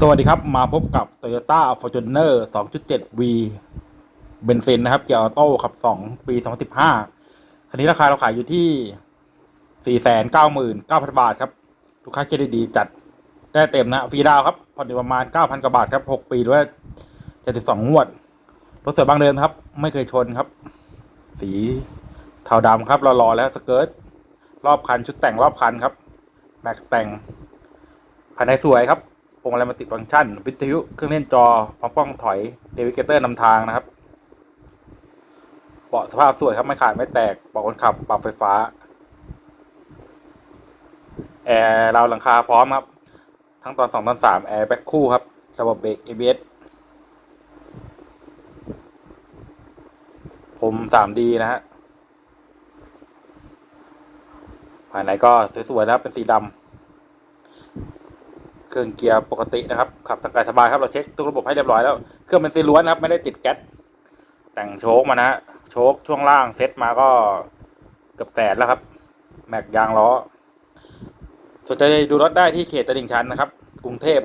สวัสดีครับ มาพบกับ Toyota Fortuner 2.7V เบนซินนะครับ เกียร์ออโต้ขับ 2 ปี 2015 คันนี้ราคาเราขายอยู่ที่ 499,000 บาทครับ ลูกค้าเครดิตดีจัดได้เต็มนะฟรีดาวครับผ่อนอยู่ประมาณ 9,000 กว่าบาทครับ 6 ปีหรือว่า72 งวด รถสวยบางเดิมครับ ไม่เคยชนครับ สีเทาดำครับรอๆแล้วสเกิร์ตรอบคันชุดแต่งรอบคันครับ แม็กแต่งภายในสวยครับ พวงมาลัยมัลติฟังก์ชันวิทยุเครื่องเล่นจอพร้อมกล้องถอยเดวิเกเตอร์นำทางนะครับเบาะสภาพสวยครับไม่ขาดไม่แตกเบาะคนขับปรับไฟฟ้าแอร์ราวหลังคาพร้อมครับ ทั้งตอนสองตอนสามแอร์แบ็คคู่ครับระบบเบรก ABS ผม 3D นะฮะภายในก็สวยๆนะครับเป็นสีดำ เครื่องเกียร์ปกตินะครับ ขับสบายสบายครับเราเช็คทุกระบบให้เรียบร้อยแล้ว เครื่องเป็นซีล้วนครับ ไม่ได้ติดแก๊สแต่งโชคมานะฮะโชคช่วงล่างเซ็ตมาก็เกือบแสนแล้วครับ แม็กยางล้อสนใจดูรถได้ที่เขตตลิ่งชันนะครับ กรุงเทพ